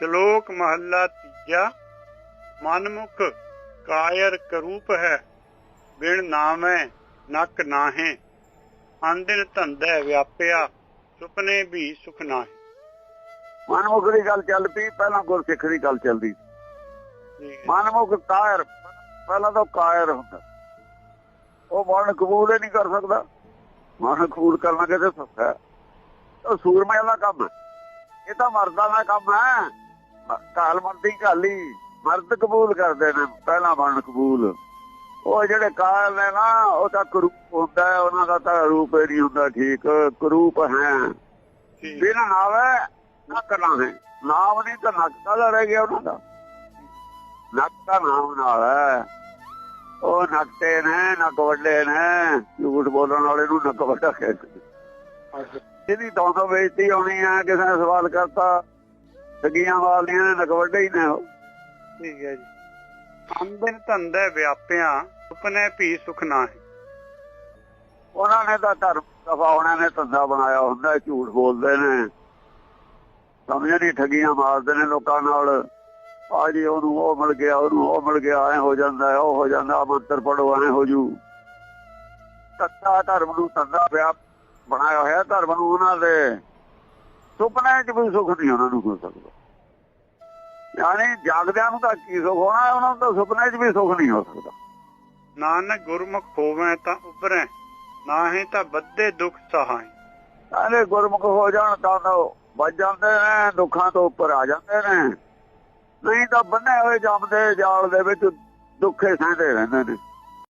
ਸ਼ਲੋਕ ਮਹੱਲਾ ਤੀਜਾ ਮਨਮੁਖ ਕਾਇਰ ਕਰੂਪ ਹੈ ਬਿਨ ਨਾਮੈ ਨਕ ਨਾਹੇ ਅੰਦਿਨ ਧੰਦਾ ਵਿਆਪਿਆ ਸੁਪਨੇ ਵੀ ਸੁਖ ਨਾਹੇ। ਮਨਮੁਖ ਦੀ ਗੱਲ ਚੱਲ ਪਈ ਪਹਿਲਾਂ ਗੁਰਸਿੱਖ ਦੀ ਗੱਲ ਚੱਲਦੀ ਮਨਮੁਖ ਕਾਇਰ ਪਹਿਲਾਂ ਤਾਂ ਕਾਇਰ ਹੁੰਦਾ। ਉਹ ਮਨ ਕਬੂਲ ਹੀ ਨਹੀਂ ਕਰ ਸਕਦਾ। ਮਨ ਕਬੂਲ ਕਰਨਾ ਕਿਤੇ ਸੌਖਾ ਹੈ। ਉਹ ਸੂਰਮੇ ਦਾ ਕੰਮ ਇਹ ਤਾਂ ਮਰਦਾਂ ਦਾ ਕੰਮ ਹੈ। ਮ- ਕਾਲ ਮਰਦੀ ਕਾਲੀ ਮਰਦ ਕਬੂਲ ਕਰਦੇ ਨੇ ਪਹਿਲਾਂ ਮਨ ਕਬੂਲ। ਉਹ ਜਿਹੜੇ ਕਾਇਰ ਨੇ ਨਾ ਉਹ ਤਾਂ ਕਰੂਪ ਹੁੰਦਾ ਹੈ, ਉਹਨਾਂ ਦਾ ਤਾਂ ਰੂਪ ਹੀ ਨਹੀਂ ਹੁੰਦਾ ਠੀਕ। ਕਰੂਪ ਹੈ। ਬਿਨਾਂ ਨਾਵੇ ਨਾ ਹੈ ਨਾਮ ਨਹੀਂ ਤਾਂ ਨੱਕ ਦਾ ਰਹਿ ਗਿਆ ਉਹਨਾਂ ਦਾ। ਨੱਕ ਦਾ ਨਾਮ ਨਾਲ ਹੈ। ਉਹ ਨੱਕਤੇ ਨੇ ਨੱਕ ਵੱਡੇ ਨੇ। ਝੂਠ ਬੋਲਣ ਵਾਲੇ ਨੂੰ ਨੱਕ ਵੱਡਾ ਕਹਿੰਦੇ ਜਿਹਦੀ ਦੋ ਸੌ ਬੇਇੱਜ਼ਤੀ ਆਉਣੀ ਆ ਕਿਸੇ ਨੇ ਸਵਾਲ ਕਰਤਾ। ਠੱਗੀਆਂ ਵਾਲੀਆਂ ਨੇ ਨੱਕ ਵੱਡੇ ਹੀ ਨੇ ਉਹ। ਠੀਕ ਹੈ ਜੀ। ਅੰਦਿਨ ਧੰਦਾ ਵਿਆਪਿਆ ਸੁਪਨੇ ਵੀ ਸੁਖ ਨਾਹੇ। ਉਹਨਾਂ ਨੇ ਤਾਂ ਧਰਮ ਉਹਨਾਂ ਨੇ ਧੰਦਾ ਬਣਾਇਆ ਹੁੰਦਾ ਝੂਠ ਬੋਲਦੇ ਨੇ। ਸਮਝ ਨਹੀਂ ਠੱਗੀਆਂ ਮਾਰਦੇ ਨੇ ਲੋਕਾਂ ਨਾਲ। ਆ ਜੀ ਉਹਨੂੰ ਉਹ ਮਿਲ ਗਿਆ ਉਹਨੂੰ ਉਹ ਮਿਲ ਗਿਆ ਐ ਹੋ ਜਾਂਦਾ ਹੈ, ਉਹ ਹੋ ਜਾਂਦਾ ਮੰਤਰ ਪੜੋ ਐ ਹੋ ਜੂ। ਧੰਦਾ ਧਰਮ ਨੂੰ ਧੰਦਾ ਪਿਆ ਬਣਾਇਆ ਹੋਇਆ ਧਰਮ ਨੂੰ ਉਹਨਾਂ ਦੇ। ਸੁਪਨੇ 'ਚ ਵੀ ਸੁੱਖ ਨਹੀਂ ਉਹਨਾਂ ਨੂੰ ਹੋ ਸਕਦਾ। ਯਾਨੀ ਜਾਗਦਿਆਂ ਨੂੰ ਤਾਂ ਕੀ ਸੁੱਖ? ਹੋਣਾ ਉਹਨਾਂ ਨੂੰ ਤਾਂ ਸੁਪਨੇ 'ਚ ਵੀ ਸੁੱਖ ਨਹੀਂ ਹੋ ਸਕਦਾ। ਨਾਨਕ ਗੁਰਮੁਖ ਹੋਵੇਂ ਤਾਂ ਉਬਰੈ ਨਾਹੇ ਤਾਂ ਬੱਦੇ ਦੁਖ ਸਹਾਈ। ਸਾਰੇ ਗੁਰਮੁਖ ਹੋ ਜਾਣ ਤਾਂ ਉਹ ਵੱਜ ਜਾਂਦੇ ਨੇ ਦੁੱਖਾਂ ਤੋਂ ਉੱਪਰ ਆ ਜਾਂਦੇ ਨੇ। ਨਹੀਂ ਤਾਂ ਬੰਨੇ ਹੋਏ ਜੰਮਦੇ ਜਾਲ ਦੇ ਵਿੱਚ ਦੁੱਖੇ ਸਹਿੰਦੇ ਰਹਿੰਦੇ ਨੇ।